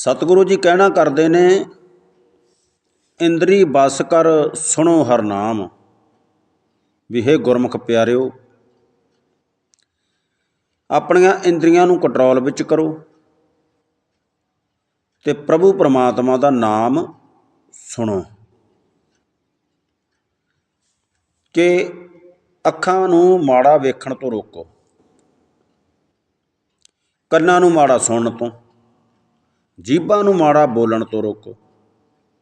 ਸਤਿਗੁਰੂ ਜੀ ਕਹਿਣਾ ਕਰਦੇ ਨੇ, ਇੰਦਰੀ ਬਸ ਕਰ ਸੁਣੋ ਹਰ ਨਾਮ। ਵਿਹੇ ਗੁਰਮੁਖ ਪਿਆਰਿਓ, ਆਪਣੀਆਂ ਇੰਦਰੀਆਂ ਨੂੰ ਕੰਟਰੋਲ ਵਿੱਚ ਕਰੋ ਤੇ ਪ੍ਰਭੂ ਪਰਮਾਤਮਾ ਦਾ ਨਾਮ ਸੁਣੋ। ਕਿ ਅੱਖਾਂ ਨੂੰ ਮਾੜਾ ਵੇਖਣ ਤੋਂ ਰੋਕੋ, ਕੰਨਾਂ ਨੂੰ ਮਾੜਾ ਸੁਣਨ ਤੋਂ। ਜੀਭਾਂ ਨੂੰ ਮਾੜਾ ਬੋਲਣ ਤੋਂ ਰੋਕੋ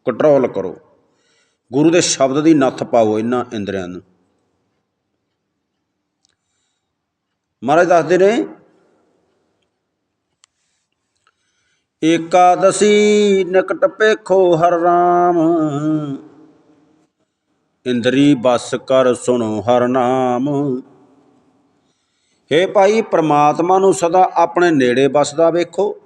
ਕੰਟਰੋਲ ਕਰੋ। ਗੁਰੂ ਦੇ ਸ਼ਬਦ ਦੀ ਨੱਥ ਪਾਓ ਇਹਨਾਂ ਇੰਦਰੀਆਂ ਨੂੰ। ਮਹਾਰਾਜ ਦੱਸਦੇ ਨੇ, ਏਕਾਦਸੀ ਨਿਕਟ ਪੇਖੋ ਹਰ ਰਾਮ। ਇੰਦਰੀ ਬਸ ਕਰ ਸੁਣੋ ਹਰ ਨਾਮ। ਹੇ ਭਾਈ, ਪ੍ਰਮਾਤਮਾ ਨੂੰ ਸਦਾ ਆਪਣੇ ਨੇੜੇ ਬਸਦਾ ਵੇਖੋ।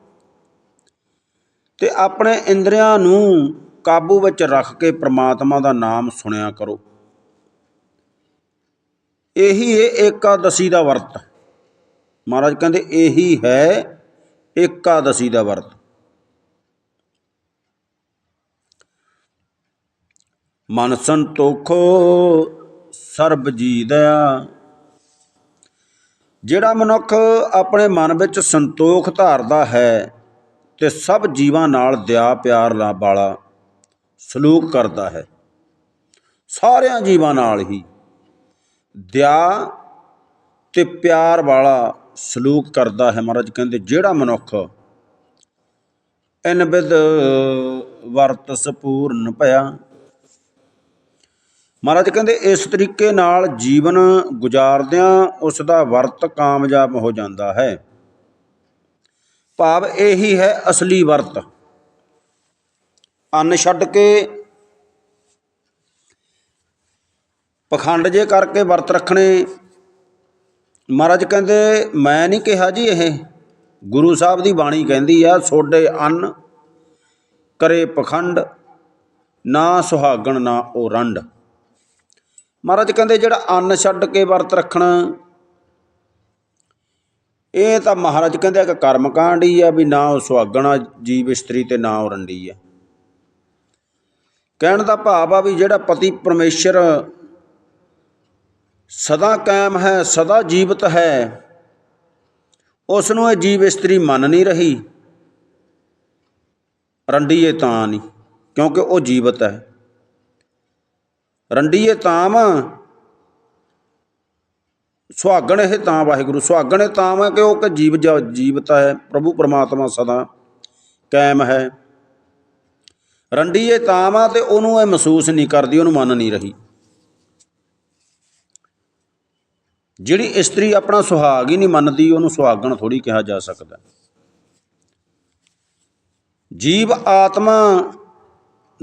ਅਤੇ ਆਪਣੇ ਇੰਦਰੀਆਂ ਨੂੰ ਕਾਬੂ ਵਿੱਚ ਰੱਖ ਕੇ ਪ੍ਰਮਾਤਮਾ ਦਾ ਨਾਮ ਸੁਣਿਆ ਕਰੋ। ਇਹੀ ਹੈ ਏਕਾਦਸੀ ਦਾ ਵਰਤ। ਮਹਾਰਾਜ ਕਹਿੰਦੇ, ਇਹੀ ਹੈ ਏਕਾਦਸੀ ਦਾ ਵਰਤ। ਮਨ ਸੰਤੋਖੋ ਸਰਬ ਜੀ ਦਇਆ ਜਿਹੜਾ ਮਨੁੱਖ ਆਪਣੇ ਮਨ ਵਿੱਚ ਸੰਤੋਖ ਧਾਰਦਾ ਹੈ ਅਤੇ ਸਭ ਜੀਵਾਂ ਨਾਲ ਦਇਆ ਪਿਆਰ ਲਾ- ਵਾਲਾ ਸਲੂਕ ਕਰਦਾ ਹੈ। ਸਾਰਿਆਂ ਜੀਵਾਂ ਨਾਲ ਹੀ ਦਇਆ ਤੇ ਪਿਆਰ ਵਾਲਾ ਸਲੂਕ ਕਰਦਾ ਹੈ ਮਹਾਰਾਜ, ਕਹਿੰਦੇ ਜਿਹੜਾ ਮਨੁੱਖ ਇਨਬਿਦ ਵਰਤ ਸਪੂਰਨ ਭਇਆ, ਮਹਾਰਾਜ ਕਹਿੰਦੇ ਇਸ ਤਰੀਕੇ ਨਾਲ ਜੀਵਨ ਗੁਜ਼ਾਰਦਿਆਂ ਉਸ ਦਾ ਵਰਤ ਕਾਮਯਾਬ ਹੋ ਜਾਂਦਾ ਹੈ। ਭਾਵ ਇਹੀ ਹੈ ਅਸਲੀ ਵਰਤ। ਅੰਨ ਛੱਡ ਕੇ ਪਖੰਡ ਜੇ ਕਰਕੇ ਵਰਤ ਰੱਖਣੇ, ਮਹਾਰਾਜ ਕਹਿੰਦੇ, ਮੈਂ ਨਹੀਂ ਕਿਹਾ ਜੀ ਇਹ। ਗੁਰੂ ਸਾਹਿਬ ਦੀ ਬਾਣੀ ਕਹਿੰਦੀ ਆ, ਸੋਡੇ ਅੰਨ ਕਰੇ ਪਖੰਡ, ਨਾ ਸੁਹਾਗਣ ਨਾ ਉਹ ਰੰਡ। ਮਹਾਰਾਜ ਕਹਿੰਦੇ, ਜਿਹੜਾ ਅੰਨ ਛੱਡ ਕੇ ਵਰਤ ਰੱਖਣਾ ਇਹ ਤਾਂ ਮਹਾਰਾਜ ਕਹਿੰਦੇ ਇੱਕ ਕਰਮ ਕਾਂਡ ਹੀ ਆ ਵੀ ਨਾ ਉਹ ਸੁਹਾਗਣਾ ਜੀਵ ਇਸਤਰੀ ਤੇ ਨਾ ਉਹ ਰੰਡੀ ਆ। ਕਹਿਣ ਦਾ ਭਾਵ ਆ ਵੀ ਜਿਹੜਾ ਪਤੀ ਪਰਮੇਸ਼ਰ ਸਦਾ ਕਾਇਮ ਹੈ, ਸਦਾ ਜੀਵਤ ਹੈ ਉਸ ਨੂੰ ਇਹ ਜੀਵ ਇਸਤਰੀ ਮੰਨ ਨਹੀਂ ਰਹੀ ਰੰਡੀਏ ਤਾਂ ਨਹੀਂ, ਕਿਉਂਕਿ ਉਹ ਜੀਵਤ ਹੈ। ਰੰਡੀਏ ਤਾਂ ਵਾ ਸੁਹਾਗਣ ਇਹ ਤਾਂ ਵਾਹਿਗੁਰੂ, ਸੁਹਾਗਣ ਇਹ ਤਾਂ ਵਾ ਕਿ ਉਹ ਕਿ ਜੀਵ ਜ- ਜੀਵਤ ਹੈ, ਪ੍ਰਭੂ ਪਰਮਾਤਮਾ ਸਦਾ ਕਾਇਮ ਹੈ। ਰੰਡੀ ਇਹ ਤਾਂ ਵਾ ਤੇ ਉਹਨੂੰ ਇਹ ਮਹਿਸੂਸ ਨਹੀਂ ਕਰਦੀ, ਉਹਨੂੰ ਮੰਨ ਨਹੀਂ ਰਹੀ। ਜਿਹੜੀ ਇਸਤਰੀ ਆਪਣਾ ਸੁਹਾਗ ਹੀ ਨਹੀਂ ਮੰਨਦੀ, ਉਹਨੂੰ ਸੁਹਾਗਣ ਥੋੜੀ ਕਿਹਾ ਜਾ ਸਕਦਾ। ਜੀਵ ਆਤਮਾ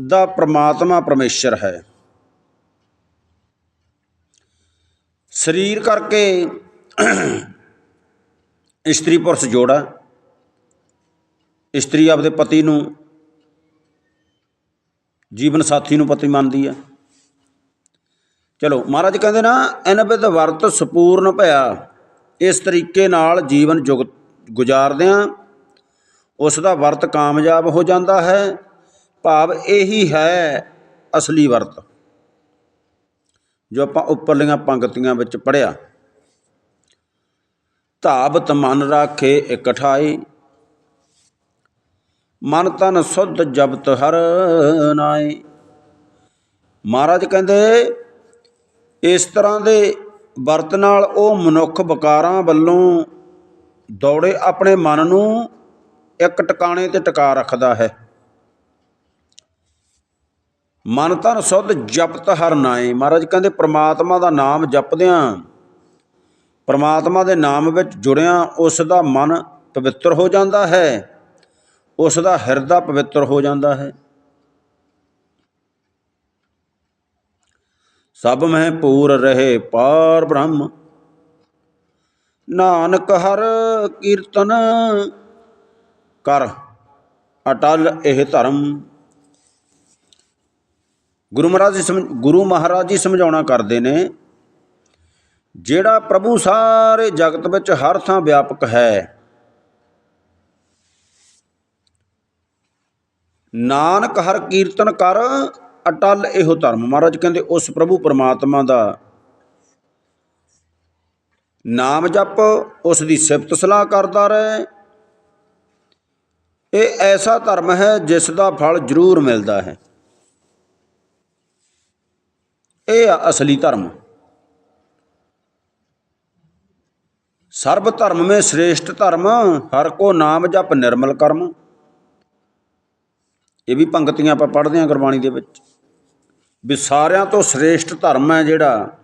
ਦਾ ਪ੍ਰਮਾਤਮਾ ਪਰਮੇਸ਼ਰ ਹੈ। ਸਰੀਰ ਕਰਕੇ ਇਸਤਰੀ ਪੁਰਸ਼ ਜੋੜਾ, ਇਸਤਰੀ ਆਪਦੇ ਪਤੀ ਨੂੰ, ਜੀਵਨ ਸਾਥੀ ਨੂੰ ਪਤੀ ਮੰਨਦੀ ਹੈ ਚਲੋ, ਮਹਾਰਾਜ ਕਹਿੰਦੇ ਨਾ ਅਨਬਿਦ ਵਰਤ ਸਪੂਰਨ ਭਇਆ, ਇਸ ਤਰੀਕੇ ਨਾਲ ਜੀਵਨ ਜੁਗ ਗੁਜ਼ਾਰਦਿਆਂ ਉਸ ਦਾ ਵਰਤ ਕਾਮਯਾਬ ਹੋ ਜਾਂਦਾ ਹੈ। ਭਾਵ ਇਹੀ ਹੈ ਅਸਲੀ ਵਰਤ। ਜੋ ਆਪਾਂ ਉੱਪਰਲੀਆਂ ਪੰਕਤੀਆਂ ਵਿੱਚ ਪੜਿਆ ਧਾਵਤ ਮਨ ਰਾਖੇ ਇਕਠਾਈ। ਮਨ ਤਨ ਸੁਧ ਜਬਤ ਹਰ ਨਾਏ ਮਹਾਰਾਜ ਕਹਿੰਦੇ, ਇਸ ਤਰ੍ਹਾਂ ਦੇ ਵਰਤ ਨਾਲ ਉਹ ਮਨੁੱਖ ਵਿਕਾਰਾਂ ਵੱਲੋਂ ਦੌੜੇ ਆਪਣੇ ਮਨ ਨੂੰ ਇੱਕ ਟਿਕਾਣੇ ਤੇ ਟਿਕਾ ਰੱਖਦਾ ਹੈ। ਮਨ ਤਨ ਸੁਧ ਜਪਤ ਹਰ ਨਾਏ ਮਹਾਰਾਜ ਕਹਿੰਦੇ, ਪ੍ਰਮਾਤਮਾ ਦਾ ਨਾਮ ਜਪਦਿਆਂ, ਪ੍ਰਮਾਤਮਾ ਦੇ ਨਾਮ ਵਿੱਚ ਜੁੜਿਆਂ ਉਸ ਦਾ ਮਨ ਪਵਿੱਤਰ ਹੋ ਜਾਂਦਾ ਹੈ। ਉਸ ਦਾ ਹਿਰਦਾ ਪਵਿੱਤਰ ਹੋ ਜਾਂਦਾ ਹੈ। ਸਭ ਮਹਿ ਪੂਰ ਰਹੇ ਪਾਰ ਬ੍ਰਹਮ। ਨਾਨਕ ਹਰ ਕੀਰਤਨ ਕਰ, ਅਟਲ ਇਹ ਧਰਮ। ਗੁਰੂ ਮਹਾਰਾਜ ਜੀ ਸਮਝ, ਗੁਰੂ ਮਹਾਰਾਜ ਜੀ ਸਮਝਾਉਣਾ ਕਰਦੇ ਨੇ, ਜਿਹੜਾ ਪ੍ਰਭੂ ਸਾਰੇ ਜਗਤ ਵਿੱਚ ਹਰ ਥਾਂ ਵਿਆਪਕ ਹੈ, ਨਾਨਕ ਹਰ ਕੀਰਤਨ ਕਰ, ਅਟਲ ਇਹੋ ਧਰਮ। ਮਹਾਰਾਜ ਕਹਿੰਦੇ, ਉਸ ਪ੍ਰਭੂ ਪਰਮਾਤਮਾ ਦਾ ਨਾਮ ਜਪ, ਉਸ ਦੀ ਸਿਫਤ ਸਲਾਹ ਕਰਦਾ ਰਹੇ। ਇਹ ਐਸਾ ਧਰਮ ਹੈ ਜਿਸ ਦਾ ਫਲ ਜ਼ਰੂਰ ਮਿਲਦਾ ਹੈ। ਇਹ ਆ ਅਸਲੀ ਧਰਮ। ਸਰਬ ਧਰਮ ਮੇ ਸ੍ਰੇਸ਼ਟ ਧਰਮ, ਹਰ ਕੋ ਨਾਮ ਜਪ ਨਿਰਮਲ ਕਰਮ। ਇਹ ਵੀ ਪੰਕਤੀਆਂ ਆਪਾਂ ਪੜ੍ਹਦੇ ਹਾਂ ਗੁਰਬਾਣੀ ਦੇ ਵਿੱਚ। ਵੀ ਸਾਰਿਆਂ ਤੋਂ ਸ੍ਰੇਸ਼ਟ ਧਰਮ ਹੈ ਜਿਹੜਾ,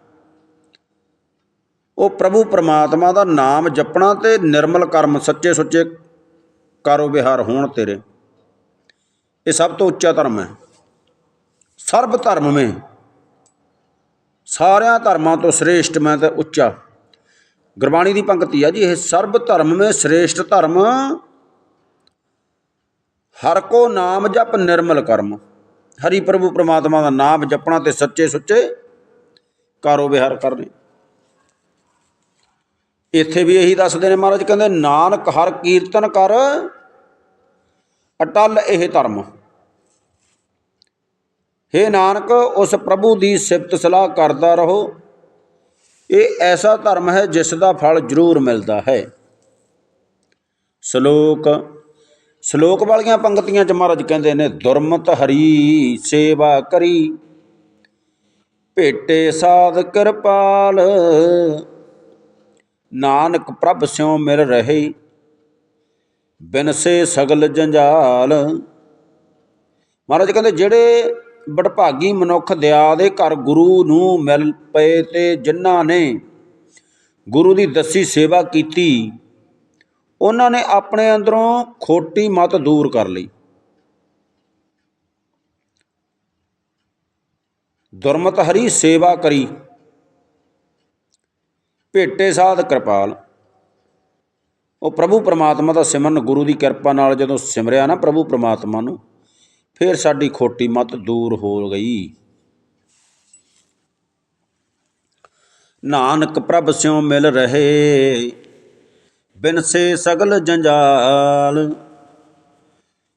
ਉਹ ਪ੍ਰਭੂ ਪਰਮਾਤਮਾ ਦਾ ਨਾਮ ਜਪਣਾ ਤੇ ਨਿਰਮਲ ਕਰਮ, ਸੱਚੇ ਸੁੱਚੇ ਕਾਰੋ ਵਿਹਾਰ ਹੋਣ ਤੇਰੇ। ਇਹ ਸਭ ਤੋਂ ਉੱਚਾ ਧਰਮ ਹੈ। ਸਰਬ ਧਰਮ ਮੇ ਸਾਰਿਆਂ ਧਰਮਾਂ ਤੋਂ ਸ੍ਰੇਸ਼ਟ ਮੈਂ ਤੇ ਉੱਚਾ। ਗੁਰਬਾਣੀ ਦੀ ਪੰਕਤੀ ਆ ਜੀ, ਇਹ ਸਰਬ ਧਰਮ ਮੇ ਸ੍ਰੇਸ਼ਟ ਧਰਮ। ਹਰ ਕੋ ਨਾਮ ਜਪ ਨਿਰਮਲ ਕਰਮ। ਹਰੀ ਪ੍ਰਭੂ ਪ੍ਰਮਾਤਮਾ ਦਾ ਨਾਮ ਜਪਣਾ ਤੇ ਸੱਚੇ ਸੁੱਚੇ ਕਾਰੋ ਵਿਹਾਰ ਕਰਨੇ। ਇੱਥੇ ਵੀ ਇਹੀ ਦੱਸਦੇ ਨੇ ਮਹਾਰਾਜ, ਕਹਿੰਦੇ, ਨਾਨਕ ਹਰ ਕੀਰਤਨ ਕਰ, ਅਟਲ ਇਹ ਧਰਮ। ਹੇ ਨਾਨਕ, ਉਸ ਪ੍ਰਭੂ ਦੀ ਸਿਫਤ ਸਲਾਹ ਕਰਦਾ ਰਹੋ। ਇਹ ਐਸਾ ਧਰਮ ਹੈ ਜਿਸ ਦਾ ਫਲ ਜ਼ਰੂਰ ਮਿਲਦਾ ਹੈ। ਸ਼ਲੋਕ ਸ਼ਲੋਕ ਵਾਲੀਆਂ ਪੰਕਤੀਆਂ ਚ ਮਹਾਰਾਜ ਕਹਿੰਦੇ ਨੇ, ਦੁਰਮਤ ਹਰੀ ਸੇਵਾ ਕਰੀ, ਭੇਟੇ ਸਾਧ ਕਿਰਪਾਲ, ਨਾਨਕ ਪ੍ਰਭ ਸਿਉ ਮਿਲ ਰਹੇ, ਬਿਨਸੇ ਸਗਲ ਜੰਜਾਲ। ਮਹਾਰਾਜ ਕਹਿੰਦੇ, ਜਿਹੜੇ ਬੜਭਾਗੀ ਮਨੁੱਖ ਦਿਆ ਦੇ ਘਰ ਗੁਰੂ ਨੂੰ ਮਿਲ ਪਏ ਤੇ ਜਿਨ੍ਹਾਂ ਨੇ ਗੁਰੂ ਦੀ ਦੱਸੀ ਸੇਵਾ ਕੀਤੀ, ਉਹਨਾਂ ਨੇ ਆਪਣੇ ਅੰਦਰੋਂ ਖੋਟੀ ਮਤ ਦੂਰ ਕਰ ਲਈ। ਦੁਰਮਤ ਹਰੀ ਸੇਵਾ ਕਰੀ। ਭੇਟੇ ਸਾਧ ਕਿਰਪਾਲ। ਉਹ ਪ੍ਰਭੂ ਪਰਮਾਤਮਾ ਦਾ ਸਿਮਰਨ ਗੁਰੂ ਦੀ ਕਿਰਪਾ ਨਾਲ ਜਦੋਂ ਸਿਮਰਿਆ ਨਾ ਪ੍ਰਭੂ ਪਰਮਾਤਮਾ ਨੂੰ ਫਿਰ ਸਾਡੀ ਖੋਟੀ ਮਤ ਦੂਰ ਹੋ ਗਈ। ਨਾਨਕ ਪ੍ਰਭ ਸਿਉ ਮਿਲ ਰਹੇ ਬਿਨਸੇ ਸਗਲ ਜੰਜਾਲ।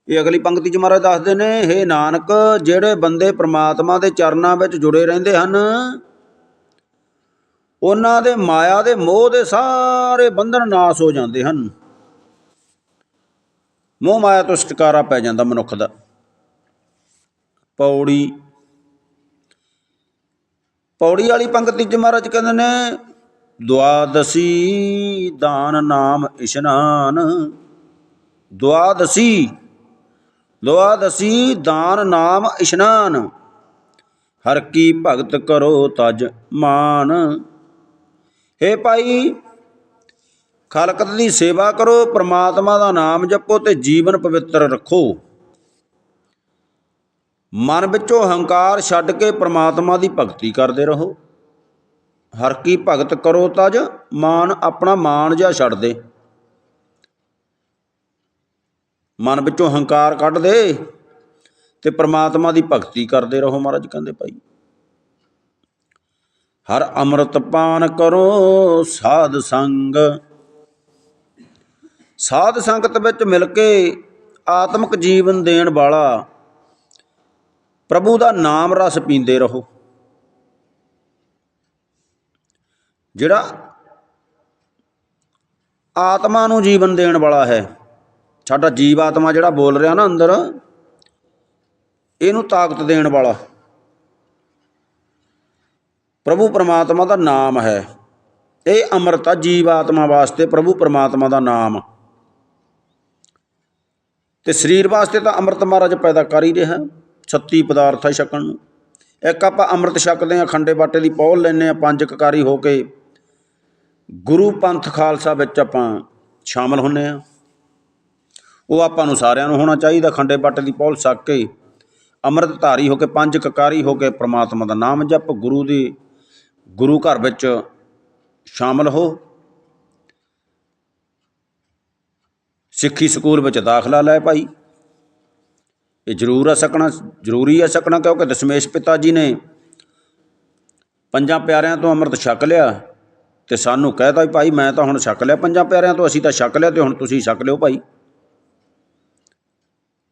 ਇਹ ਅਗਲੀ ਪੰਕਤੀ ਚ ਮਹਾਰਾਜ ਦੱਸਦੇ ਨੇ हे ਨਾਨਕ, ਜਿਹੜੇ ਬੰਦੇ ਪ੍ਰਮਾਤਮਾ ਦੇ ਚਰਨਾਂ ਵਿੱਚ ਜੁੜੇ ਰਹਿੰਦੇ ਹਨ, ਉਹਨਾਂ ਦੇ ਮਾਇਆ ਦੇ ਮੋਹ ਦੇ ਸਾਰੇ ਬੰਧਨ ਨਾਸ ਹੋ ਜਾਂਦੇ ਹਨ। ਮੋਹ ਮਾਇਆ ਤੋਂ ਛੁਟਕਾਰਾ ਪੈ ਜਾਂਦਾ ਮਨੁੱਖ ਦਾ। ਪੌੜੀ। ਪੌੜੀ ਵਾਲੀ ਪੰਕਤੀ ਚ ਮਹਾਰਾਜ ਕਹਿੰਦੇ ਨੇ, ਦੁਆਦਸੀ ਦਾਨ ਨਾਮ ਇਸ਼ਨਾਨ। ਦੁਆਦਸੀ ਦੁਆਦਸੀ ਦਾਨ ਨਾਮ ਇਸ਼ਨਾਨ। ਹਰ ਕੀ ਭਗਤ ਕਰੋ ਤਜ ਮਾਨ। ਹੇ ਭਾਈ, ਖਲਕਤ ਦੀ ਸੇਵਾ ਕਰੋ, ਪ੍ਰਮਾਤਮਾ ਦਾ ਨਾਮ ਜਪੋ ਤੇ ਜੀਵਨ ਪਵਿੱਤਰ ਰੱਖੋ। ਮਨ ਵਿੱਚੋਂ ਹੰਕਾਰ ਛੱਡ ਕੇ ਪ੍ਰਮਾਤਮਾ ਦੀ ਭਗਤੀ ਕਰਦੇ ਰਹੋ। ਹਰ ਕੀ ਭਗਤ ਕਰੋ ਤਜ, ਮਾਨ ਆਪਣਾ ਮਾਨ ਜਾਂ ਛੱਡ ਦੇ। ਮਨ ਵਿੱਚੋਂ ਹੰਕਾਰ ਕੱਢ ਦੇ ਤੇ ਪ੍ਰਮਾਤਮਾ ਦੀ ਭਗਤੀ ਕਰਦੇ ਰਹੋ ਮਹਾਰਾਜ, ਕਹਿੰਦੇ ਭਾਈ। ਹਰ ਅੰਮ੍ਰਿਤ ਪਾਨ ਕਰੋ ਸਾਧ ਸੰਗ। ਸਾਧ ਸੰਗਤ ਵਿੱਚ ਮਿਲ ਕੇ ਆਤਮਿਕ ਜੀਵਨ ਦੇਣ ਵਾਲਾ ਪ੍ਰਭੂ ਦਾ ਨਾਮ ਰਸ ਪੀਂਦੇ ਰਹੋ। ਜਿਹੜਾ ਆਤਮਾ ਨੂੰ ਜੀਵਨ ਦੇਣ ਵਾਲਾ ਹੈ, ਸਾਡਾ ਜੀਵ ਆਤਮਾ ਜਿਹੜਾ ਬੋਲ ਰਿਹਾ ਨਾ ਅੰਦਰ, ਇਹਨੂੰ ਤਾਕਤ ਦੇਣ ਵਾਲਾ। ਪ੍ਰਭੂ ਪਰਮਾਤਮਾ ਦਾ ਨਾਮ ਹੈ। ਇਹ ਅੰਮ੍ਰਿਤ ਆ ਜੀਵ ਆਤਮਾ ਵਾਸਤੇ, ਪ੍ਰਭੂ ਪਰਮਾਤਮਾ ਦਾ ਨਾਮ। ਤੇ ਸਰੀਰ ਵਾਸਤੇ ਤਾਂ ਅੰਮ੍ਰਿਤ ਮਹਾਰਾਜ ਪੈਦਾ ਕਰ ਹੀ ਰਿਹਾ। 36 ਪਦਾਰਥ ਹੈ ਛਕਣ ਨੂੰ। ਇੱਕ ਆਪਾਂ ਅੰਮ੍ਰਿਤ ਛਕਦੇ ਆ, ਖੰਡੇ ਬਾਟੇ ਦੀ ਪੌਲ ਲੈਨੇ ਆ, ਪੰਜ ਕਕਾਰੀ ਹੋ ਕੇ। ਗੁਰੂ ਪੰਥ ਖਾਲਸਾ ਵਿੱਚ ਆਪਾਂ ਸ਼ਾਮਲ ਹੁੰਨੇ ਆ। ਉਹ ਆਪਾਂ ਨੂੰ ਸਾਰਿਆਂ ਨੂੰ ਹੋਣਾ ਚਾਹੀਦਾ, ਖੰਡੇ ਬਾਟੇ ਦੀ ਪੌਲ ਛਕ ਕੇ ਅੰਮ੍ਰਿਤ ਧਾਰੀ ਹੋ ਕੇ, ਪੰਜ ਕਕਾਰੀ ਹੋ ਕੇ ਪ੍ਰਮਾਤਮਾ ਦਾ ਨਾਮ ਜਪ, ਗੁਰੂ ਦੀ, ਗੁਰੂ ਘਰ ਵਿੱਚ ਸ਼ਾਮਲ ਹੋ। ਸਿੱਖੀ ਸਕੂਲ ਵਿੱਚ ਦਾਖਲਾ ਲੈ ਭਾਈ। ਇਹ ਜ਼ਰੂਰ ਆ ਸਕਣਾ, ਜ਼ਰੂਰੀ ਆ ਸਕਣਾ ਕਿਉਂਕਿ ਦਸ਼ਮੇਸ਼ ਪਿਤਾ ਜੀ ਨੇ ਪੰਜਾਂ ਪਿਆਰਿਆਂ ਤੋਂ ਅੰਮ੍ਰਿਤ ਛਕ ਲਿਆ ਤੇ ਸਾਨੂੰ ਕਹਿਤਾ ਵੀ ਭਾਈ ਮੈਂ ਤਾਂ ਹੁਣ ਛਕ ਲਿਆ ਪੰਜਾਂ ਪਿਆਰਿਆਂ ਤੋਂ, ਅਸੀਂ ਤਾਂ ਛਕ ਲਿਆ ਤੇ ਹੁਣ ਤੁਸੀਂ ਛਕ ਲਿਓ ਭਾਈ।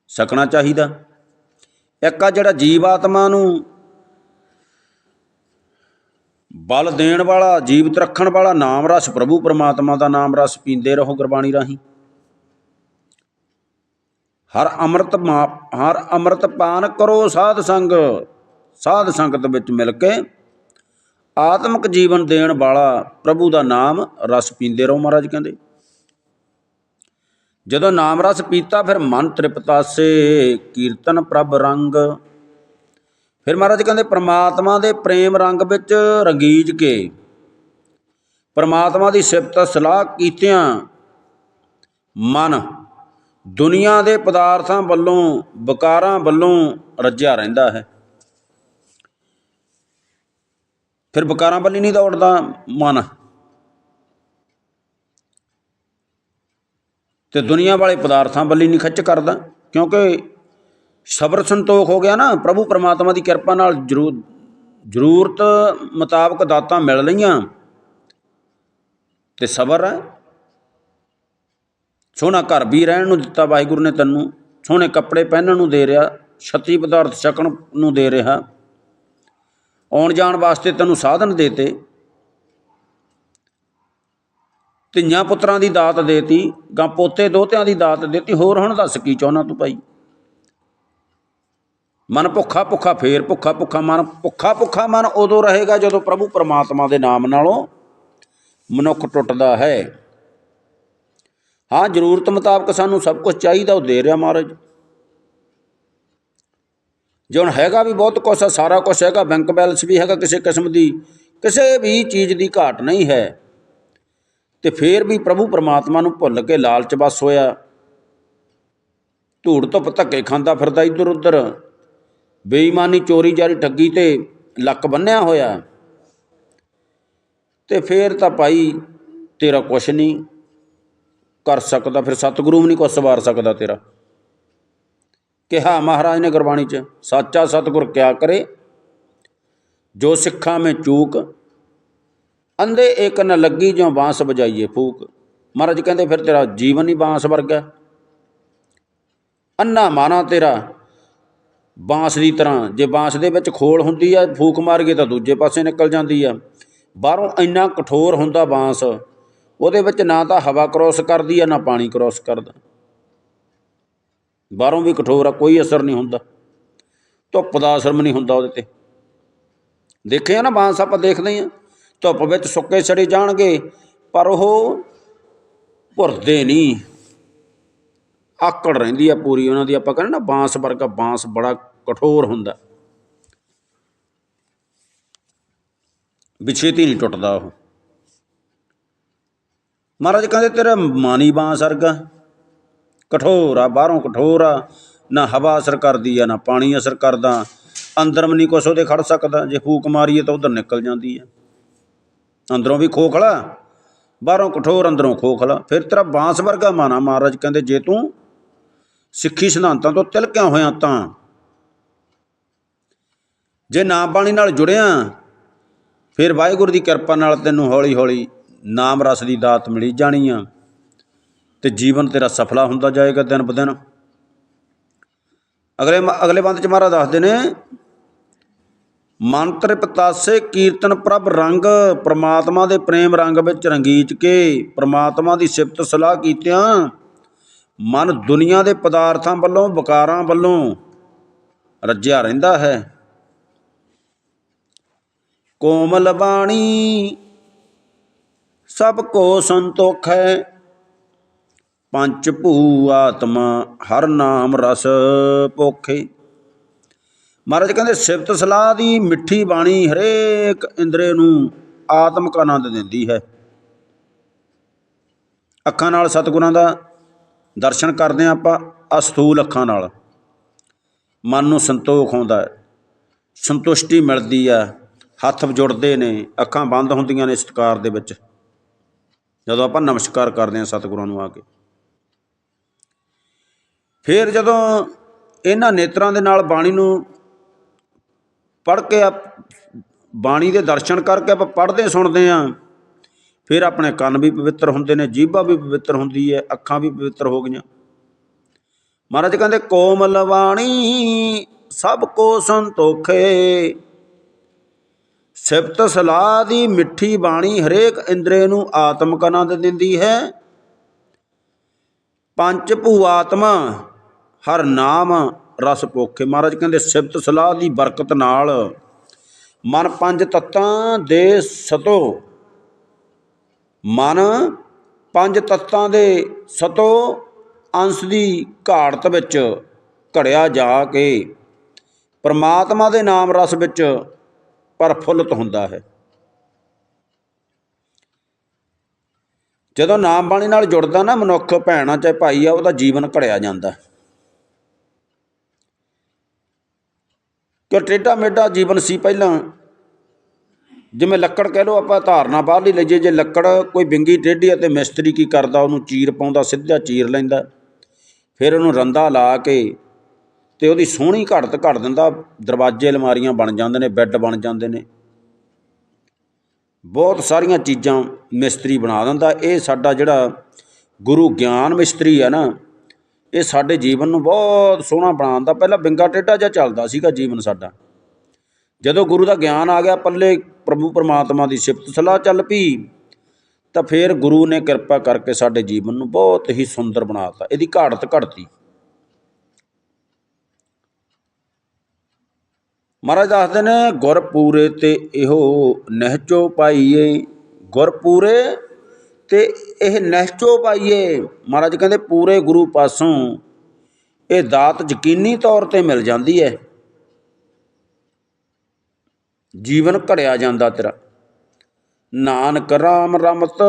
ਸਕਣਾ ਚਾਹੀਦਾ। ਇੱਕ ਆ ਜਿਹੜਾ ਜੀਵ ਆਤਮਾ ਨੂੰ ਬਲ ਦੇਣ ਵਾਲਾ, ਜੀਵਤ ਰੱਖਣ ਵਾਲਾ ਨਾਮ ਰਸ, ਪ੍ਰਭੂ ਪਰਮਾਤਮਾ ਦਾ ਨਾਮ ਰਸ ਪੀਂਦੇ ਰਹੋ ਗੁਰਬਾਣੀ ਰਾਹੀਂ। ਹਰ ਅੰਮ੍ਰਿਤ ਮਾ- ਹਰ ਅੰਮ੍ਰਿਤ ਪਾਨ ਕਰੋ ਸਾਧ ਸੰਗ। ਸਾਧ ਸੰਗਤ ਵਿੱਚ ਮਿਲ ਕੇ ਆਤਮਿਕ ਜੀਵਨ ਦੇਣ ਵਾਲਾ ਪ੍ਰਭੂ ਦਾ ਨਾਮ ਰਸ ਪੀਂਦੇ ਰਹੋ ਮਹਾਰਾਜ ਕਹਿੰਦੇ। ਜਦੋਂ ਨਾਮ ਰਸ ਪੀਤਾ ਫਿਰ ਮਨ ਤ੍ਰਿਪਤਾਸੇ ਕੀਰਤਨ ਪ੍ਰਭ ਰੰਗ। ਫਿਰ ਮਹਾਰਾਜ ਕਹਿੰਦੇ, ਪ੍ਰਮਾਤਮਾ ਦੇ ਪ੍ਰੇਮ ਰੰਗ ਵਿੱਚ ਰੰਗੀਜ ਕੇ। ਪ੍ਰਮਾਤਮਾ ਦੀ ਸਿਫਤ ਸਲਾਹ ਕੀਤਿਆਂ ਮਨ ਦੁਨੀਆ ਦੇ ਪਦਾਰਥਾਂ ਵੱਲੋਂ, ਵਿਕਾਰਾਂ ਵੱਲੋਂ ਰੱਜਿਆ ਰਹਿੰਦਾ ਹੈ। ਫਿਰ ਵਿਕਾਰਾਂ ਵੱਲ ਨਹੀਂ ਦੌੜਦਾ ਮਨ। ਤੇ ਦੁਨੀਆ ਵਾਲੇ ਪਦਾਰਥਾਂ ਵੱਲ ਨਹੀਂ ਖੱਚ ਕਰਦਾ, ਕਿਉਂਕਿ ਸਬਰ ਸੰਤੋਖ ਹੋ ਗਿਆ ਨਾ, ਪ੍ਰਭੂ ਪਰਮਾਤਮਾ ਦੀ ਕਿਰਪਾ ਨਾਲ ਜ਼ਰੂਰ ਜ਼ਰੂਰਤ ਮੁਤਾਬਕ ਦਾਤਾਂ ਮਿਲ ਲਈਆਂ ਤੇ ਸਬਰ ਹੈ। ਸੋਹਣਾ ਘਰ ਵੀ ਰਹਿਣ ਨੂੰ ਦਿੱਤਾ ਵਾਹਿਗੁਰੂ ਨੇ ਤੈਨੂੰ, ਸੋਹਣੇ ਕੱਪੜੇ ਪਹਿਨਣ ਨੂੰ ਦੇ ਰਿਹਾ, ਛੱਤੀ ਪਦਾਰਥ ਛਕਣ ਨੂੰ ਦੇ ਰਿਹਾ। ਆਉਣ ਜਾਣ ਵਾਸਤੇ ਤੈਨੂੰ ਸਾਧਨ ਦੇਤੇ। ਧੀਆਂ ਪੁੱਤਰਾਂ ਦੀ ਦਾਤ ਦੇਤੀ, ਗਾਂ ਪੋਤੇ ਦੋਤਿਆਂ ਦੀ ਦਾਤ ਦੇਤੀ, ਹੋਰ ਹੁਣ ਦੱਸ ਕੀ ਚਾਹੁੰਦਾ ਤੂੰ ਭਾਈ? ਮਨ ਭੁੱਖਾ ਭੁੱਖਾ ਫੇਰ ਭੁੱਖਾ ਭੁੱਖਾ ਮਨ, ਭੁੱਖਾ ਭੁੱਖਾ ਮਨ ਉਦੋਂ ਰਹੇਗਾ ਜਦੋਂ ਪ੍ਰਭੂ ਪਰਮਾਤਮਾ ਦੇ ਨਾਮ ਨਾਲੋਂ ਮਨੁੱਖ ਟੁੱਟਦਾ ਹੈ। ਹਾਂ, ਜ਼ਰੂਰਤ ਮੁਤਾਬਕ ਸਾਨੂੰ ਸਭ ਕੁਝ ਚਾਹੀਦਾ, ਉਹ ਦੇ ਰਿਹਾ ਮਹਾਰਾਜ। ਜੇ ਹੁਣ ਹੈਗਾ ਵੀ ਬਹੁਤ ਕੁਛ ਆ, ਸਾਰਾ ਕੁਝ ਹੈਗਾ ਬੈਂਕ ਬੈਲੈਂਸ ਵੀ ਹੈਗਾ ਕਿਸੇ ਕਿਸਮ ਦੀ, ਕਿਸੇ ਵੀ ਚੀਜ਼ ਦੀ ਘਾਟ ਨਹੀਂ ਹੈ। ਤੇ ਫੇਰ ਵੀ ਪ੍ਰਭੂ ਪਰਮਾਤਮਾ ਨੂੰ ਭੁੱਲ ਕੇ ਲਾਲਚ ਬਸ ਹੋਇਆ। ਧੂੜ ਧੁੱਪ ਧੱਕੇ ਖਾਂਦਾ ਫਿਰਦਾ ਇੱਧਰ ਉੱਧਰ। ਬੇਈਮਾਨੀ ਚੋਰੀ ਜਾਰੀ ਠੱਗੀ ਤੇ ਲੱਕ ਬੰਨਿਆ ਹੋਇਆ। ਤੇ ਫੇਰ ਤਾਂ ਭਾਈ ਤੇਰਾ ਕੁਛ ਨਹੀਂ। ਕਰ ਸਕਦਾ, ਫਿਰ ਸਤਿਗੁਰੂ ਵੀ ਨਹੀਂ ਕੁਛ ਸਵਾਰ ਸਕਦਾ ਤੇਰਾ। ਕਿਹਾ ਮਹਾਰਾਜ ਨੇ ਗੁਰਬਾਣੀ ਚ, ਸਾਚਾ ਸਤਿਗੁਰ ਕਿਆ ਕਰੇ? ਜੋ ਸਿੱਖਾਂ ਮੈਂ ਚੂਕ, ਅੰਧੇ ਇੱਕ ਨ ਲੱਗੀ ਜੋ ਬਾਂਸ ਵਜਾਈਏ ਫੂਕ। ਮਹਾਰਾਜ ਕਹਿੰਦੇ, ਫਿਰ ਤੇਰਾ ਜੀਵਨ ਹੀ ਬਾਂਸ ਵਰਗਾ ਅੰਨਾ ਮਾਨਾ ਤੇਰਾ ਬਾਂਸ ਦੀ ਤਰ੍ਹਾਂ। ਜੇ ਬਾਂਸ ਦੇ ਵਿੱਚ ਖੋਲ ਹੁੰਦੀ ਆ, ਫੂਕ ਮਾਰ ਗਏ ਤਾਂ ਦੂਜੇ ਪਾਸੇ ਨਿਕਲ ਜਾਂਦੀ ਆ। ਬਾਹਰੋਂ ਇੰਨਾ ਕਠੋਰ ਹੁੰਦਾ ਬਾਂਸ। ਉਹਦੇ ਵਿੱਚ ਨਾ ਤਾਂ ਹਵਾ ਕ੍ਰੋਸ ਕਰਦੀ ਆ, ਨਾ ਪਾਣੀ ਕ੍ਰੋਸ ਕਰਦਾ। ਬਾਹਰੋਂ ਵੀ ਕਠੋਰ ਆ, ਕੋਈ ਅਸਰ ਨਹੀਂ ਹੁੰਦਾ। ਧੁੱਪ ਦਾ ਅਸਰ ਵੀ ਨਹੀਂ ਹੁੰਦਾ ਉਹਦੇ ਤੇ। ਦੇਖਿਆ ਨਾ ਬਾਂਸ ਆਪਾਂ ਦੇਖਦੇ ਆ, ਧੁੱਪ ਵਿੱਚ ਸੁੱਕੇ ਸੜੇ ਜਾਣਗੇ, ਪਰ ਉਹ ਭੁਰਦੇ ਨਹੀਂ। ਆਕੜ ਰਹਿੰਦੀ ਆ ਪੂਰੀ ਉਹਨਾਂ ਦੀ, ਆਪਾਂ ਕਹਿੰਦੇ ਨਾ ਬਾਂਸ ਵਰਗਾ ਬਾਂਸ ਬੜਾ ਕਠੋਰ ਹੁੰਦਾ। ਵਿਛੇਤੀ ਨਹੀਂ ਟੁੱਟਦਾ ਉਹ। ਮਹਾਰਾਜ ਕਹਿੰਦੇ, ਤੇਰਾ ਮਾਨੀ ਬਾਂਸ ਵਰਗਾ ਕਠੋਰ ਆ, ਬਾਹਰੋਂ ਕਠੋਰ ਆ। ਨਾ ਹਵਾ ਅਸਰ ਕਰਦੀ ਆ, ਨਾ ਪਾਣੀ ਅਸਰ ਕਰਦਾ। ਅੰਦਰ ਵੀ ਨਹੀਂ ਕੁਛ ਉਹਦੇ ਖੜ ਸਕਦਾ। ਜੇ ਫੂਕ ਮਾਰੀਏ ਤਾਂ ਉਧਰ ਨਿਕਲ ਜਾਂਦੀ ਆ। ਅੰਦਰੋਂ ਵੀ ਖੋਖਲਾ, ਬਾਹਰੋਂ ਕਠੋਰ, ਅੰਦਰੋਂ ਖੋਖਲਾ। ਫਿਰ ਤੇਰਾ ਬਾਂਸ ਵਰਗਾ ਮਾਨਾ, ਮਹਾਰਾਜ ਕਹਿੰਦੇ, ਜੇ ਤੂੰ ਸਿੱਖੀ ਸਿਧਾਂਤਾਂ ਤੋਂ ਤਿਲਕਿਆ ਹੋਇਆ ਤਾਂ, ਜੇ ਨਾ ਬਾਣੀ ਨਾਲ ਜੁੜਿਆ, ਫਿਰ ਵਾਹਿਗੁਰੂ ਦੀ ਕਿਰਪਾ ਨਾਲ ਤੈਨੂੰ ਹੌਲੀ ਹੌਲੀ ਨਾਮ ਰਸ ਦੀ ਦਾਤ ਮਿਲੀ ਜਾਣੀ ਆ ਤੇ ਜੀਵਨ ਤੇਰਾ ਸਫਲਾ ਹੁੰਦਾ ਜਾਏਗਾ ਦਿਨ ਬ ਦਿਨ। ਅਗਲੇ ਅਗਲੇ ਬੰਦ ਚ ਮਹਾਰਾਜ ਦੱਸਦੇ ਨੇ ਮੰਤਰ ਪਤਾਸੇ ਕੀਰਤਨ ਪ੍ਰਭ ਰੰਗ, ਪ੍ਰਮਾਤਮਾ ਦੇ ਪ੍ਰੇਮ ਰੰਗ ਵਿੱਚ ਰੰਗੀਚ ਕੇ ਪ੍ਰਮਾਤਮਾ ਦੀ ਸਿਫਤ ਸਲਾਹ ਕੀਤਿਆਂ, ਮਨ ਦੁਨੀਆ ਦੇ ਪਦਾਰਥਾਂ ਵੱਲੋਂ, ਵਿਕਾਰਾਂ ਵੱਲੋਂ ਰੱਜਿਆ ਰਹਿੰਦਾ ਹੈ। ਕੋਮਲ ਬਾਣੀ ਸਭ ਕੋ ਸੰਤੋਖ ਹੈ। ਪੰਚ ਭੂ ਆਤਮਾ, ਹਰ ਨਾਮ ਰਸ ਭੋਖੇ। ਮਹਾਰਾਜ ਕਹਿੰਦੇ, ਸਿਫਤ ਸਲਾਹ ਦੀ ਮਿੱਠੀ ਬਾਣੀ ਹਰੇਕ ਇੰਦਰੇ ਨੂੰ ਆਤਮਿਕ ਆਨੰਦ ਦਿੰਦੀ ਹੈ। ਅੱਖਾਂ ਨਾਲ ਸਤਿਗੁਰਾਂ ਦਾ ਦਰਸ਼ਨ ਕਰਦੇ ਹਾਂ ਆਪਾਂ, ਅਸਥੂਲ ਅੱਖਾਂ ਨਾਲ। ਮਨ ਨੂੰ ਸੰਤੋਖ ਆਉਂਦਾ ਹੈ। ਸੰਤੁਸ਼ਟੀ ਮਿਲਦੀ ਆ ਹੱਥ ਜੁੜਦੇ ਨੇ, ਅੱਖਾਂ ਬੰਦ ਹੁੰਦੀਆਂ ਨੇ ਸਤਕਾਰ ਦੇ ਵਿੱਚ। ਜਦੋਂ ਆਪਾਂ ਨਮਸਕਾਰ ਕਰਦੇ ਹਾਂ ਸਤਿਗੁਰਾਂ ਨੂੰ ਆ ਕੇ। ਫਿਰ ਜਦੋਂ ਇਹਨਾਂ ਨੇਤਰਾਂ ਦੇ ਨਾਲ ਬਾਣੀ ਨੂੰ ਪੜ੍ਹ ਕੇ ਆਪ, ਬਾਣੀ ਦੇ ਦਰਸ਼ਨ ਕਰਕੇ ਆਪਾਂ ਪੜ੍ਹਦੇ ਸੁਣਦੇ ਆ ਫਿਰ ਆਪਣੇ ਕੰਨ ਵੀ ਪਵਿੱਤਰ ਹੁੰਦੇ ਨੇ, ਜੀਭਾ ਵੀ ਪਵਿੱਤਰ ਹੁੰਦੀ ਹੈ, ਅੱਖਾਂ ਵੀ ਪਵਿੱਤਰ ਹੋ ਗਈਆਂ। ਮਹਾਰਾਜ ਕਹਿੰਦੇ, ਕੋਮਲ ਬਾਣੀ ਸਭ ਕੋ ਸੰਤੋਖੇ। ਸਿਫਤ ਸਲਾਹ ਦੀ ਮਿੱਠੀ ਬਾਣੀ ਹਰੇਕ ਇੰਦਰੇ ਨੂੰ ਆਤਮਕ ਆਨੰਦ ਦਿੰਦੀ ਹੈ। ਪੰਜ ਭੂਆਤਮਾ ਹਰ ਨਾਮ ਰਸ ਪੋਖੇ ਮਹਾਰਾਜ ਕਹਿੰਦੇ, ਸਿਫਤ ਸਲਾਹ ਦੀ ਬਰਕਤ ਨਾਲ ਮਨ ਪੰਜ ਤੱਤਾਂ ਦੇ ਸਤੋ। ਮਨ ਪੰਜ ਤੱਤਾਂ ਦੇ ਸਤੋ, ਅੰਸ਼ ਦੀ ਘਾੜਤ ਵਿੱਚ ਘੜਿਆ ਜਾ ਕੇ, ਪਰਮਾਤਮਾ ਦੇ ਨਾਮ ਰਸ ਵਿੱਚ ਪਰਫੁੱਲਤ ਹੁੰਦਾ ਹੈ। ਜਦੋਂ ਨਾਮ ਬਾਣੀ ਨਾਲ ਜੁੜਦਾ ਨਾ ਮਨੁੱਖ ਭੈਣਾ ਚਾਹੇ ਭਾਈ ਆ, ਉਹਦਾ ਜੀਵਨ ਘੜਿਆ ਜਾਂਦਾ ਕਿ ਟੇਢਾ ਮੇਢਾ ਜੀਵਨ ਸੀ ਪਹਿਲਾਂ? ਜਿਵੇਂ ਲੱਕੜ ਕਹਿ ਲਓ, ਆਪਾਂ ਧਾਰਨਾ ਬਾਹਰਲੀ ਲਈਏ, ਜੇ ਲੱਕੜ ਕੋਈ ਬਿੰਗੀ ਟੇਢੀ ਅਤੇ ਮਿਸਤਰੀ ਕੀ ਕਰਦਾ? ਉਹਨੂੰ ਚੀਰ ਪਾਉਂਦਾ, ਸਿੱਧਾ ਚੀਰ ਲੈਂਦਾ। ਫਿਰ ਉਹਨੂੰ ਰੰਦਾ ਲਾ ਕੇ ਅਤੇ ਉਹਦੀ ਸੋਹਣੀ ਘੜਤ ਘੜ ਦਿੰਦਾ, ਦਰਵਾਜ਼ੇ ਅਲਮਾਰੀਆਂ ਬਣ ਜਾਂਦੇ ਨੇ, ਬੈੱਡ ਬਣ ਜਾਂਦੇ ਨੇ। ਬਹੁਤ ਸਾਰੀਆਂ ਚੀਜ਼ਾਂ ਮਿਸਤਰੀ ਬਣਾ ਦਿੰਦਾ। ਇਹ ਸਾਡਾ ਜਿਹੜਾ ਗੁਰੂ ਗਿਆਨ ਮਿਸਤਰੀ ਹੈ ਨਾ, ਇਹ ਸਾਡੇ ਜੀਵਨ ਨੂੰ ਬਹੁਤ ਸੋਹਣਾ ਬਣਾ ਦਿੰਦਾ। ਪਹਿਲਾਂ ਬਿੰਗਾ ਟੇਢਾ ਜਿਹਾ ਚੱਲਦਾ ਸੀਗਾ ਜੀਵਨ ਸਾਡਾ। ਜਦੋਂ ਗੁਰੂ ਦਾ ਗਿਆਨ ਆ ਗਿਆ, ਪੱਲੇ ਪ੍ਰਭੂ ਪਰਮਾਤਮਾ ਦੀ ਸਿਫਤ ਸਲਾਹ ਚੱਲ ਪਈ, ਤਾਂ ਫਿਰ ਗੁਰੂ ਨੇ ਕਿਰਪਾ ਕਰਕੇ ਸਾਡੇ ਜੀਵਨ ਨੂੰ ਬਹੁਤ ਹੀ ਸੁੰਦਰ ਬਣਾਤਾ ਇਹਦੀ ਘਾੜਤ ਘੜਤੀ। ਮਹਾਰਾਜ ਦੱਸਦੇ ਨੇ, ਗੁਰਪੂਰੇ ਤੇ ਇਹੋ ਨਹਿਚੋ ਪਾਈਏ, ਗੁਰਪੂਰੇ ਤੇ ਇਹ ਨਹਿਚੋ ਪਾਈਏ। ਮਹਾਰਾਜ ਕਹਿੰਦੇ, ਪੂਰੇ ਗੁਰੂ ਪਾਸੋਂ ਇਹ ਦਾਤ ਯਕੀਨੀ ਤੌਰ ਤੇ ਮਿਲ ਜਾਂਦੀ ਹੈ। ਜੀਵਨ ਘੜਿਆ ਜਾਂਦਾ ਤੇਰਾ। ਨਾਨਕ ਰਾਮ ਰਮਤ,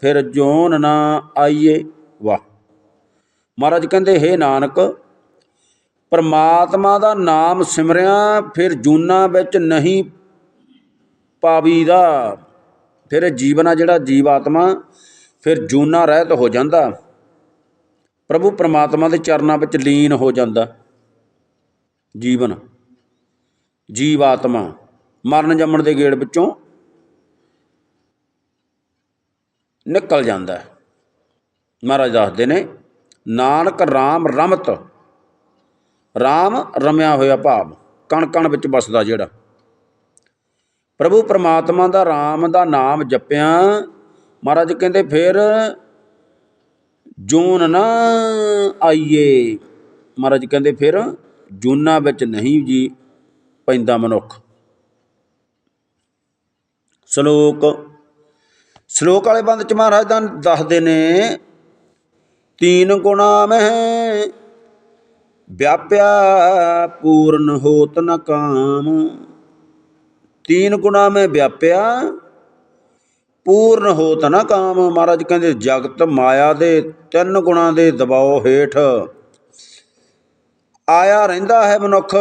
ਫਿਰ ਜੋਨ ਨਾ ਆਈਏ। ਵਾਹ। ਮਹਾਰਾਜ ਕਹਿੰਦੇ, ਹੇ ਨਾਨਕ ਪਰਮਾਤਮਾ ਦਾ ਨਾਮ ਸਿਮਰਿਆ, ਫਿਰ ਜੂਨਾ ਵਿੱਚ ਨਹੀਂ ਪਾਵੀਦਾ ਫਿਰ ਜੀਵਨ ਆ ਜਿਹੜਾ ਜੀਵ ਆਤਮਾ ਫਿਰ ਜੂਨਾ ਰਹਿਤ ਹੋ ਜਾਂਦਾ। ਪ੍ਰਭੂ ਪਰਮਾਤਮਾ ਦੇ ਚਰਨਾਂ ਵਿੱਚ ਲੀਨ ਹੋ ਜਾਂਦਾ। ਜੀਵਨ ਜੀਵ ਆਤਮਾ ਮਰਨ ਜੰਮਣ ਦੇ ਗੇੜ ਵਿੱਚੋਂ ਨਿਕਲ ਜਾਂਦਾ। ਮਹਾਰਾਜ ਦੱਸਦੇ ਨੇ, ਨਾਨਕ RAM ਰਮਤ RAM ਰਮਿਆ ਹੋਇਆ ਭਾਵ ਕਣ ਕਣ ਵਿੱਚ ਵਸਦਾ ਜਿਹੜਾ। ਪ੍ਰਭੂ ਪਰਮਾਤਮਾ ਦਾ RAM ਦਾ ਨਾਮ ਜਪਿਆ, ਮਹਾਰਾਜ ਕਹਿੰਦੇ ਫਿਰ ਜੂਨ ਨਾ ਆਈਏ। ਮਹਾਰਾਜ ਕਹਿੰਦੇ ਫਿਰ ਜੂਨਾ ਵਿੱਚ ਨਹੀਂ ਜੀ ਪੈਂਦਾ ਮਨੁੱਖ। ਸ਼ਲੋਕ ਸ਼ਲੋਕ ਵਾਲੇ ਬੰਦ ਚ ਮਹਾਰਾਜ ਦਾ ਦੱਸਦੇ ਨੇ, ਤੀਨ ਗੁਣਾ ਮਹਿ ਵਿਆਪਿਆ ਪੂਰਨ ਹੋਤ ਨ ਕਾਮ। ਤੀਨ ਗੁਣਾ ਮੈਂ ਵਿਆਪਿਆ, ਪੂਰਨ ਹੋਤ ਨ ਕਾਮ। ਮਹਾਰਾਜ ਕਹਿੰਦੇ, ਜਗਤ ਮਾਇਆ ਦੇ ਤਿੰਨ ਗੁਣਾ ਦੇ ਦਬਾਅ ਹੇਠ ਆਇਆ ਰਹਿੰਦਾ ਹੈ ਮਨੁੱਖ।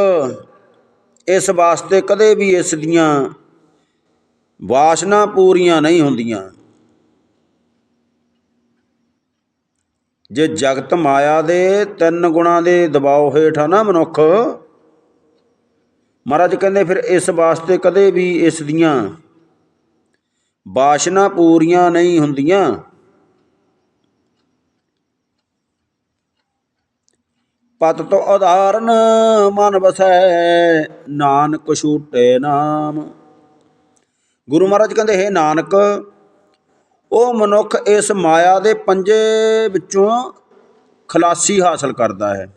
ਇਸ ਵਾਸਤੇ ਕਦੇ ਵੀ ਇਸ ਦੀਆਂ ਵਾਸ਼ਨਾ ਪੂਰੀਆਂ ਨਹੀਂ ਹੁੰਦੀਆਂ। ਜੇ ਜਗਤ ਮਾਇਆ ਦੇ ਤਿੰਨ ਗੁਣਾਂ ਦੇ ਦਬਾਅ ਹੇਠ ਆ ਨਾ ਮਨੁੱਖ, ਮਹਾਰਾਜ ਕਹਿੰਦੇ ਫਿਰ ਇਸ ਵਾਸਤੇ ਕਦੇ ਵੀ ਇਸ ਦੀਆਂ ਵਾਸ਼ਨਾ ਪੂਰੀਆਂ ਨਹੀਂ ਹੁੰਦੀਆਂ। ਪਤ ਤੋਂ ਉਦਾਹਰਨ ਮਨ ਵਸੈ, ਨਾਨਕ ਛੂਟੇ ਨਾਮ। ਗੁਰੂ ਮਹਾਰਾਜ ਕਹਿੰਦੇ, ਹੈ ਨਾਨਕ ਉਹ ਮਨੁੱਖ ਇਸ ਮਾਇਆ ਦੇ ਪੰਜੇ ਵਿੱਚੋਂ ਖਲਾਸੀ ਹਾਸਲ ਕਰਦਾ ਹੈ।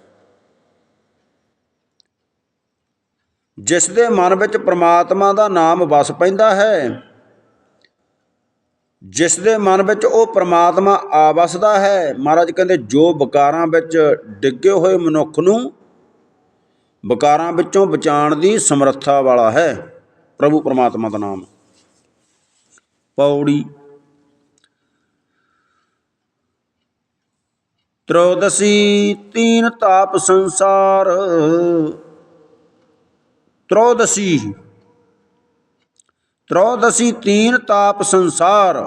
ਜਿਸ ਦੇ ਮਨ ਵਿੱਚ ਪ੍ਰਮਾਤਮਾ ਦਾ ਨਾਮ ਵਸ ਪੈਂਦਾ ਹੈ ਜਿਸ ਦੇ ਮਨ ਵਿੱਚ ਉਹ ਪ੍ਰਮਾਤਮਾ ਆ ਵਸਦਾ ਹੈ, ਮਹਾਰਾਜ ਕਹਿੰਦੇ ਜੋ ਵਿਕਾਰਾਂ ਵਿੱਚ ਡਿੱਗੇ ਹੋਏ ਮਨੁੱਖ ਨੂੰ ਵਿਕਾਰਾਂ ਵਿੱਚੋਂ ਬਚਾਉਣ ਦੀ ਸਮਰੱਥਾ ਵਾਲਾ ਹੈ, ਪ੍ਰਭੂ ਪ੍ਰਮਾਤਮਾ ਦਾ ਨਾਮ। ਪੌੜੀ ਤ੍ਰੋਦਸੀ ਤੀਨ ਤਾਪ ਸੰਸਾਰ ਤ੍ਰੋਦਸੀ ਤ੍ਰੋਦਸੀ ਤੀਨ ਤਾਪ ਸੰਸਾਰ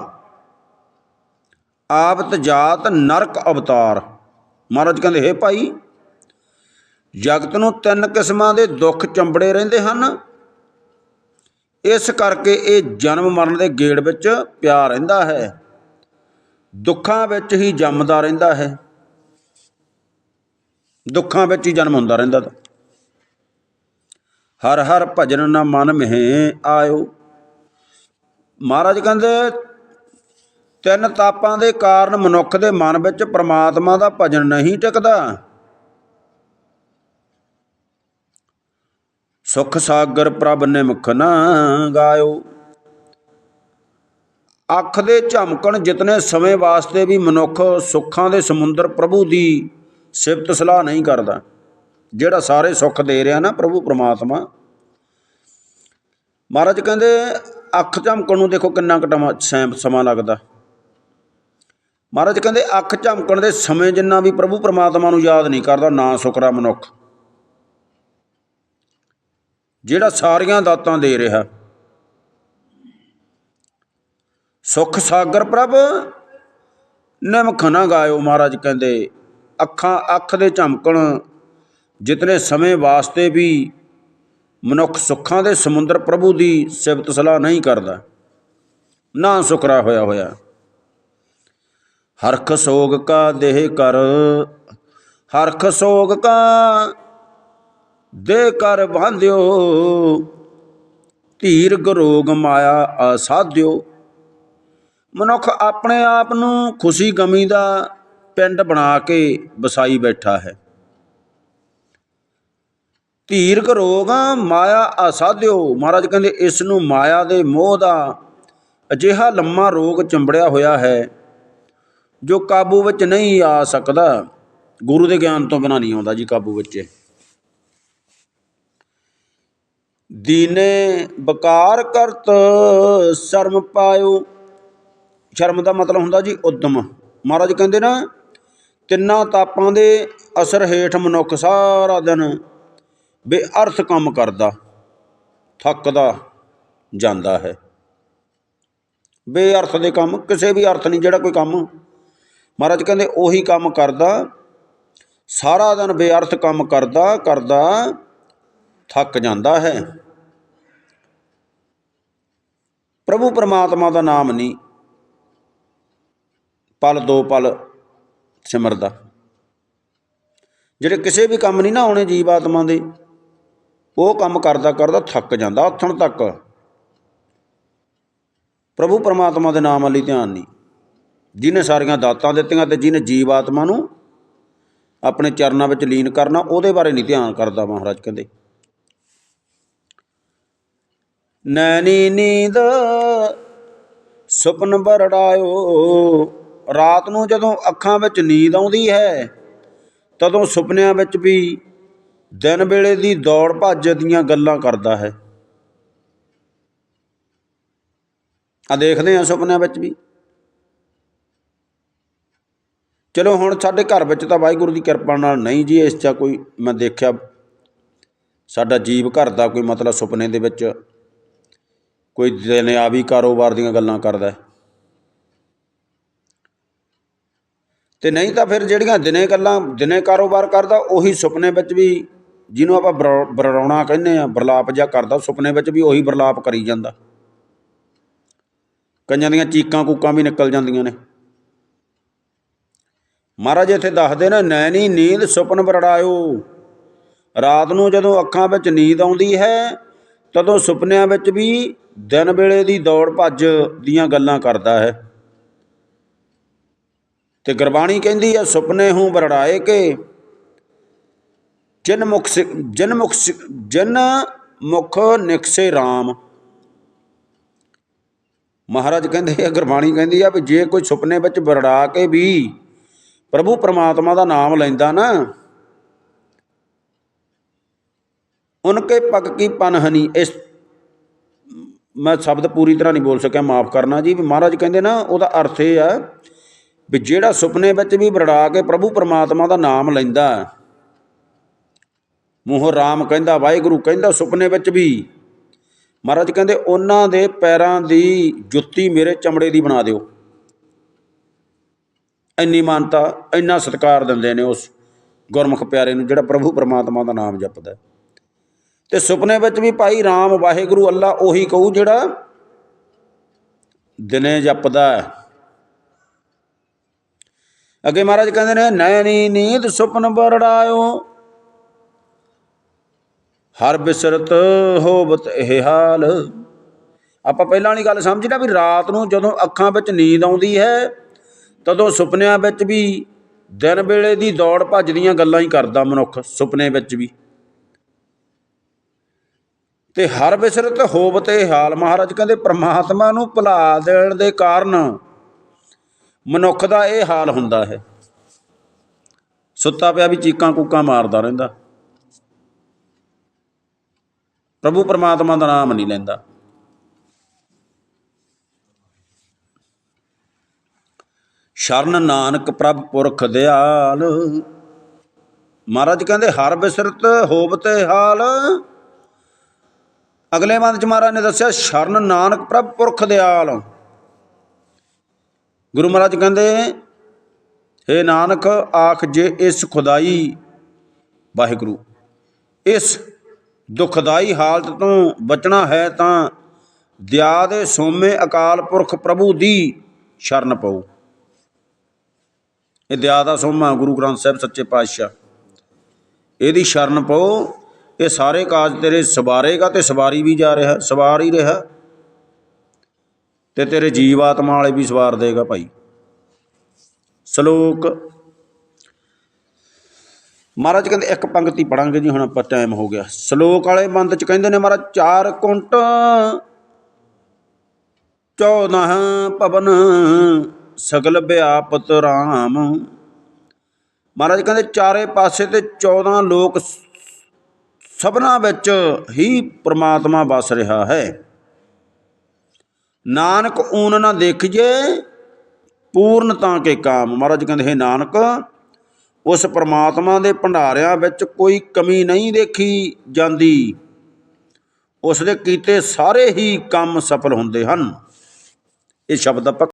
ਆਪਤ ਜਾਤ ਨਰਕ ਅਵਤਾਰ ਮਹਾਰਾਜ ਕਹਿੰਦੇ ਹੈ ਭਾਈ ਜਗਤ ਨੂੰ ਤਿੰਨ ਕਿਸਮਾਂ ਦੇ ਦੁੱਖ ਚੰਬੜੇ ਰਹਿੰਦੇ ਹਨ ਇਸ ਕਰਕੇ ਇਹ ਜਨਮ ਮਰਨ ਦੇ ਗੇੜ ਵਿੱਚ ਪਿਆ ਰਹਿੰਦਾ ਹੈ ਦੁੱਖਾਂ ਵਿੱਚ ਹੀ ਜੰਮਦਾ ਰਹਿੰਦਾ ਹੈ ਦੁੱਖਾਂ ਵਿੱਚ ਹੀ ਜਨਮ ਹੁੰਦਾ ਰਹਿੰਦਾ ਤਾ। ਹਰ ਹਰ ਭਜਨ ਨਾ ਮਨ ਮਹਿ ਆਇਓ। ਮਹਾਰਾਜ ਕਹਿੰਦੇ, ਤਿੰਨ ਤਾਪਾਂ ਦੇ ਕਾਰਨ ਮਨੁੱਖ ਦੇ ਮਨ ਵਿੱਚ ਪ੍ਰਮਾਤਮਾ ਦਾ ਭਜਨ ਨਹੀਂ ਟਿਕਦਾ। ਸੁਖ ਸਾਗਰ ਪ੍ਰਭ ਨਿਮਖ ਨਾ ਗਾਇਓ। ਅੱਖ ਦੇ ਝਮਕਣ ਜਿਤਨੇ ਸਮੇਂ ਵਾਸਤੇ ਵੀ ਮਨੁੱਖ ਸੁੱਖਾਂ ਦੇ ਸਮੁੰਦਰ ਪ੍ਰਭੂ ਦੀ ਸਿਫਤ ਸਲਾਹ ਨਹੀਂ ਕਰਦਾ। ਜਿਹੜਾ ਸਾਰੇ ਸੁੱਖ ਦੇ ਰਿਹਾ ਨਾ ਪ੍ਰਭੂ ਪ੍ਰਮਾਤਮਾ। ਮਹਾਰਾਜ ਕਹਿੰਦੇ, ਅੱਖ ਝਮਕਣ ਨੂੰ ਦੇਖੋ ਕਿੰਨਾ ਕਟਮਾ ਸਮਾਂ ਲੱਗਦਾ। ਮਹਾਰਾਜ ਕਹਿੰਦੇ, ਅੱਖ ਝਮਕਣ ਦੇ ਸਮੇਂ ਜਿੰਨਾ ਵੀ ਪ੍ਰਭੂ ਪ੍ਰਮਾਤਮਾ ਨੂੰ ਯਾਦ ਨਹੀਂ ਕਰਦਾ, ਨਾ ਸੁਕਰਾ ਮਨੁੱਖ। ਜਿਹੜਾ ਸਾਰੀਆਂ ਦਾਤਾਂ ਦੇ ਰਿਹਾ। ਸੁਖ ਸਾਗਰ ਪ੍ਰਭ ਨਿਮਖ ਨਾ ਗਾਇਓ, ਮਹਾਰਾਜ ਕਹਿੰਦੇ। ਅੱਖਾਂ ਅੱਖ ਦੇ ਝਮਕਣ, ਜਿਤਨੇ ਸਮੇਂ ਵਾਸਤੇ ਵੀ ਮਨੁੱਖ ਸੁੱਖਾਂ ਦੇ ਸਮੁੰਦਰ ਪ੍ਰਭੂ ਦੀ ਸਿਫਤ ਸਲਾਹ ਨਹੀਂ ਕਰਦਾ, ਨਾ ਸੁਕਰਾ ਹੋਇਆ ਹੋਇਆ। ਹਰਖ ਸੋਗ ਕਾ ਦੇਹ ਕਰ, ਹਰਖ ਸੋਗ ਕਾ ਦੇ ਕਰ ਬਾਂਧਿਓ ਧੀਰ ਗਰੋਗ ਮਾਇਆ ਅਸਾਧਿਓ ਮਨੁੱਖ ਆਪਣੇ ਆਪ ਨੂੰ ਖੁਸ਼ੀ ਗਮੀ ਦਾ ਪਿੰਡ ਬਣਾ ਕੇ ਵਸਾਈ ਬੈਠਾ ਹੈ। ਧੀਰਕ ਰੋਗ ਮਾਇਆ ਅਸਾਧਿਓ। ਮਹਾਰਾਜ ਕਹਿੰਦੇ, ਇਸ ਨੂੰ ਮਾਇਆ ਦੇ ਮੋਹ ਦਾ ਅਜਿਹਾ ਲੰਮਾ ਰੋਗ ਚੰਬੜਿਆ ਹੋਇਆ ਹੈ, ਜੋ ਕਾਬੂ ਵਿੱਚ ਨਹੀਂ ਆ ਸਕਦਾ। ਗੁਰੂ ਦੇ ਗਿਆਨ ਤੋਂ ਬਿਨਾਂ ਨਹੀਂ ਆਉਂਦਾ ਜੀ ਕਾਬੂ ਵਿੱਚ ਦੀਨੇ ਬਕਾਰ ਕਰਤ ਸ਼ਰਮ ਪਾਇਓ। ਸ਼ਰਮ ਦਾ ਮਤਲਬ ਹੁੰਦਾ ਜੀ ਉਦਮ। ਮਹਾਰਾਜ ਕਹਿੰਦੇ ਨਾ ਤਿੰਨਾਂ ਤਾਪਾਂ ਦੇ ਅਸਰ ਹੇਠ ਮਨੁੱਖ ਸਾਰਾ ਦਿਨ ਬੇਅਰਥ ਕੰਮ ਕਰਦਾ, ਥੱਕਦਾ ਜਾਂਦਾ ਹੈ। ਬੇਅਰਥ ਦੇ ਕੰਮ, ਕਿਸੇ ਵੀ ਅਰਥ ਨਹੀਂ, ਜਿਹੜਾ ਕੋਈ ਕੰਮ। ਮਹਾਰਾਜ ਕਹਿੰਦੇ, ਉਹੀ ਕੰਮ ਕਰਦਾ, ਸਾਰਾ ਦਿਨ ਬੇਅਰਥ ਕੰਮ ਕਰਦਾ ਕਰਦਾ, ਥੱਕ ਜਾਂਦਾ ਹੈ। ਪ੍ਰਭੂ ਪਰਮਾਤਮਾ ਦਾ ਨਾਮ ਨਹੀਂ, ਪਲ ਦੋ ਪਲ ਸਿਮਰਦਾ। ਜਿਹੜੇ ਕਿਸੇ ਵੀ ਕੰਮ ਨਹੀਂ ਨਾ ਆਉਣੇ ਜੀਵ ਆਤਮਾ ਦੇ, ਉਹ ਕੰਮ ਕਰਦਾ ਕਰਦਾ ਥੱਕ ਜਾਂਦਾ ਉੱਥਣ ਤੱਕ। ਪ੍ਰਭੂ ਪਰਮਾਤਮਾ ਦੇ ਨਾਮ ਵਾਲੀ ਧਿਆਨ ਨਹੀਂ। ਜਿਹਨੇ ਸਾਰੀਆਂ ਦਾਤਾਂ ਦਿੱਤੀਆਂ ਤੇ ਜਿਹਨੇ ਜੀਵ ਆਤਮਾ ਨੂੰ ਆਪਣੇ ਚਰਨਾਂ ਵਿੱਚ ਲੀਨ ਕਰਨਾ, ਉਹਦੇ ਬਾਰੇ ਨਹੀਂ ਧਿਆਨ ਕਰਦਾ ਮਹਾਰਾਜ ਕਹਿੰਦੇ। ਨੈਣੀ ਨੀਂਦ, ਸੁਪਨ ਬਰੜਾਇਓ ਰਾਤ ਨੂੰ ਜਦੋਂ ਅੱਖਾਂ ਵਿੱਚ ਨੀਂਦ ਆਉਂਦੀ ਹੈ, ਤਦੋਂ ਸੁਪਨਿਆਂ ਵਿੱਚ ਵੀ ਦਿਨ ਵੇਲੇ ਦੀ ਦੌੜ ਭੱਜ ਦੀਆਂ ਗੱਲਾਂ ਕਰਦਾ ਹੈ। ਆ ਦੇਖਦੇ ਆ ਸੁਪਨਿਆਂ ਵਿੱਚ ਵੀ। ਚਲੋ ਹੁਣ ਸਾਡੇ ਘਰ ਵਿੱਚ ਤਾਂ ਵਾਹਿਗੁਰੂ ਦੀ ਕਿਰਪਾ ਨਾਲ ਨਹੀਂ ਜੀ, ਇਸ 'ਚ ਕੋਈ ਮੈਂ ਦੇਖਿਆ ਸਾਡਾ ਜੀਵ ਘਰ ਦਾ ਕੋਈ ਮਤਲਬ ਸੁਪਨੇ ਦੇ ਵਿੱਚ ਕੋਈ ਦੁਨਿਆਵੀ ਕਾਰੋਬਾਰ ਦੀਆਂ ਗੱਲਾਂ ਕਰਦਾ ਹੈ। ਤੇ ਨਹੀਂ ਤਾਂ ਫਿਰ ਜਿਹੜੀਆਂ ਦਿਨੇ ਗੱਲਾਂ, ਦਿਨੇ ਕਾਰੋਬਾਰ ਕਰਦਾ, ਉਹੀ ਸੁਪਨੇ ਵਿੱਚ ਵੀ ਜਿਹਨੂੰ ਆਪਾਂ ਬਰ- ਬਰੜਾਉਣਾ ਕਹਿੰਦੇ ਆ ਬਰਲਾਪ ਜਿਹਾ ਕਰਦਾ, ਸੁਪਨੇ ਵਿੱਚ ਵੀ ਉਹੀ ਬਰਲਾਪ ਕਰੀ ਜਾਂਦਾ। ਕਈਆਂ ਦੀਆਂ ਚੀਕਾਂ ਕੂਕਾਂ ਵੀ ਨਿਕਲ ਜਾਂਦੀਆਂ ਨੇ। ਮਹਾਰਾਜ ਇੱਥੇ ਦੱਸਦੇ ਨੇ, ਨੈਣੀ ਨੀਂਦ ਸੁਪਨ ਬਰੜਾਇਓ ਰਾਤ ਨੂੰ ਜਦੋਂ ਅੱਖਾਂ ਵਿੱਚ ਨੀਂਦ ਆਉਂਦੀ ਹੈ, ਤਦੋਂ ਸੁਪਨਿਆਂ ਵਿੱਚ ਵੀ ਦਿਨ ਵੇਲੇ ਦੀ ਦੌੜ ਭੱਜ ਦੀਆਂ ਗੱਲਾਂ ਕਰਦਾ ਹੈ। ਤੇ ਗੁਰਬਾਣੀ ਕਹਿੰਦੀ ਆ, ਸੁਪਨੇ ਹੂੰ ਬਰੜਾਏ ਕੇ। ਜਿਨ ਮੁਖ ਸਿ- ਜਿਨ ਮੁਖ ਸਿ- ਜਿਨ ਮੁਖ ਨਿਕਸੇ RAM ਮਹਾਰਾਜ ਕਹਿੰਦੇ ਆ, ਗੁਰਬਾਣੀ ਕਹਿੰਦੀ ਆ ਵੀ ਜੇ ਕੋਈ ਸੁਪਨੇ ਵਿੱਚ ਬਰੜਾ ਕੇ ਵੀ ਪ੍ਰਭੂ ਪਰਮਾਤਮਾ ਦਾ ਨਾਮ ਲੈਂਦਾ ਨਾ, ਉਨਕੇ ਪੱਕ ਕੀ ਪਨਹਨੀ ਇਸ ਮੈਂ ਸ਼ਬਦ ਪੂਰੀ ਤਰ੍ਹਾਂ ਨਹੀਂ ਬੋਲ ਸਕਿਆ, ਮਾਫ ਕਰਨਾ ਜੀ, ਵੀ ਮਹਾਰਾਜ ਕਹਿੰਦੇ ਨਾ, ਉਹਦਾ ਅਰਥ ਇਹ ਆ ਵੀ ਜਿਹੜਾ ਸੁਪਨੇ ਵਿੱਚ ਵੀ ਬਰੜਾ ਕੇ ਪ੍ਰਭੂ ਪਰਮਾਤਮਾ ਦਾ ਨਾਮ ਲੈਂਦਾ ਮੂੰਹੋਂ ਰਾਮ ਕਹਿੰਦਾ, ਵਾਹਿਗੁਰੂ ਕਹਿੰਦਾ ਸੁਪਨੇ ਵਿੱਚ ਵੀ। ਮਹਾਰਾਜ ਕਹਿੰਦੇ, ਉਹਨਾਂ ਦੇ ਪੈਰਾਂ ਦੀ ਜੁੱਤੀ ਮੇਰੇ ਚਮੜੇ ਦੀ ਬਣਾ ਦਿਓ। ਇੰਨੀ ਮਾਨਤਾ, ਇੰਨਾ ਸਤਿਕਾਰ ਦਿੰਦੇ ਨੇ ਉਸ ਗੁਰਮੁਖ ਪਿਆਰੇ ਨੂੰ, ਜਿਹੜਾ ਪ੍ਰਭੂ ਪਰਮਾਤਮਾ ਦਾ ਨਾਮ ਜਪਦਾ ਹੈ। ਤੇ ਸੁਪਨੇ ਵਿੱਚ ਵੀ ਭਾਈ ਰਾਮ, ਵਾਹਿਗੁਰੂ, ਅੱਲਾ ਉਹੀ ਕਹੂ ਜਿਹੜਾ ਦਿਨੇ ਜਪਦਾ ਅੱਗੇ ਮਹਾਰਾਜ ਕਹਿੰਦੇ ਨੇ, ਨੈਣੀ ਨੀਂਦ ਸੁਪਨ ਬਰੜਾਇਓ, ਹਰ ਬਿਸਰਤ ਹੋਵਤ ਇਹ ਹਾਲ। ਆਪਾਂ ਪਹਿਲਾਂ ਵਾਲੀ ਗੱਲ ਸਮਝੀ ਨਾ ਵੀ ਰਾਤ ਨੂੰ ਜਦੋਂ ਅੱਖਾਂ ਵਿੱਚ ਨੀਂਦ ਆਉਂਦੀ ਹੈ, ਤਦੋਂ ਸੁਪਨਿਆਂ ਵਿੱਚ ਵੀ ਦਿਨ ਵੇਲੇ ਦੀ ਦੌੜ ਭੱਜ ਦੀਆਂ ਗੱਲਾਂ ਹੀ ਕਰਦਾ ਮਨੁੱਖ, ਸੁਪਨੇ ਵਿੱਚ ਵੀ। ਤੇ ਹਰ ਬਿਸਰਤ ਹੋਵਤ ਇਹ ਹਾਲ, ਮਹਾਰਾਜ ਕਹਿੰਦੇ, ਪ੍ਰਮਾਤਮਾ ਨੂੰ ਭੁਲਾ ਦੇਣ ਦੇ ਕਾਰਨ ਮਨੁੱਖ ਦਾ ਇਹ ਹਾਲ ਹੁੰਦਾ ਹੈ। ਸੁੱਤਾ ਪਿਆ ਵੀ ਚੀਕਾਂ ਕੂਕਾਂ ਮਾਰਦਾ ਰਹਿੰਦਾ। ਪ੍ਰਭੂ ਪਰਮਾਤਮਾ ਦਾ ਨਾਮ ਨਹੀਂ ਲੈਂਦਾ। ਸ਼ਰਨ ਨਾਨਕ ਪ੍ਰਭ ਪੁਰਖ ਦਿਆਲ। ਮਹਾਰਾਜ ਕਹਿੰਦੇ, ਹਰ ਬਿਸਰਤ ਹੋਵਤ ਹਾਲ। ਅਗਲੇ ਬੰਦ ਚ ਮਹਾਰਾਜ ਨੇ ਦੱਸਿਆ, ਸ਼ਰਨ ਨਾਨਕ ਪ੍ਰਭ ਪੁਰਖ ਦਿਆਲ। ਗੁਰੂ ਮਹਾਰਾਜ ਕਹਿੰਦੇ, ਹੇ ਨਾਨਕ, ਆਖ ਜੇ ਇਸ ਖੁਦਾਈ, ਵਾਹਿਗੁਰੂ, ਇਸ ਦੁਖਦਾਈ ਹਾਲਤ ਤੋਂ ਬਚਣਾ ਹੈ ਤਾਂ ਦਿਆ ਦੇ ਸੋਮੇ ਅਕਾਲ ਪੁਰਖ ਪ੍ਰਭੂ ਦੀ ਸ਼ਰਨ ਪਾਓ ਇਹ ਦਿਆ ਦਾ ਸੋਮਾ ਗੁਰੂ ਗ੍ਰੰਥ ਸਾਹਿਬ ਸੱਚੇ ਪਾਤਸ਼ਾਹ। ਇਹਦੀ ਸ਼ਰਨ ਪਾਓ ਇਹ ਸਾਰੇ ਕਾਜ ਤੇਰੇ ਸਵਾਰੇਗਾ ਤੇ ਸਵਾਰੀ ਵੀ ਜਾ ਰਿਹਾ, ਸਵਾਰ ਹੀ ਰਿਹਾ। ਤੇ ਤੇਰੇ ਜੀਵ ਆਤਮਾ ਵਾਲੇ ਵੀ ਸਵਾਰ ਦੇਗਾ ਭਾਈ। ਸ਼ਲੋਕ। ਮਹਾਰਾਜ ਕਹਿੰਦੇ ਇੱਕ ਪੰਕਤੀ ਪੜਾਂਗੇ ਜੀ, ਹੁਣ ਆਪਾਂ ਟਾਈਮ ਹੋ ਗਿਆ। ਸ਼ਲੋਕ ਵਾਲੇ ਬੰਦ ਚ ਕਹਿੰਦੇ ਨੇ ਮਹਾਰਾਜ, ਚਾਰ ਕੁੰਟ 14 ਪਵਨ, ਸਗਲ ਵਿਆਪਤ ਰਾਮ। ਮਹਾਰਾਜ ਕਹਿੰਦੇ ਚਾਰੇ ਪਾਸੇ ਤੇ 14 ਲੋਕ ਸ- ਸਭਨਾ ਵਿੱਚ ਹੀ ਪ੍ਰਮਾਤਮਾ ਵਸ ਰਿਹਾ ਹੈ। ਨਾਨਕ ਊਨ ਨਾ ਦੇਖੀਏ, ਪੂਰਨ ਤਾਂ ਕੇ ਕਾਮ। ਮਹਾਰਾਜ ਕਹਿੰਦੇ, ਹੈ ਨਾਨਕ, ਉਸ ਪ੍ਰਮਾਤਮਾ ਦੇ ਭੰਡਾਰਿਆਂ ਵਿੱਚ ਕੋਈ ਕਮੀ ਨਹੀਂ ਦੇਖੀ ਜਾਂਦੀ। ਉਸ ਦੇ ਕੀਤੇ ਸਾਰੇ ਹੀ ਕੰਮ ਸਫਲ ਹੁੰਦੇ ਹਨ। ਇਹ ਸ਼ਬਦ ਆਪਾਂ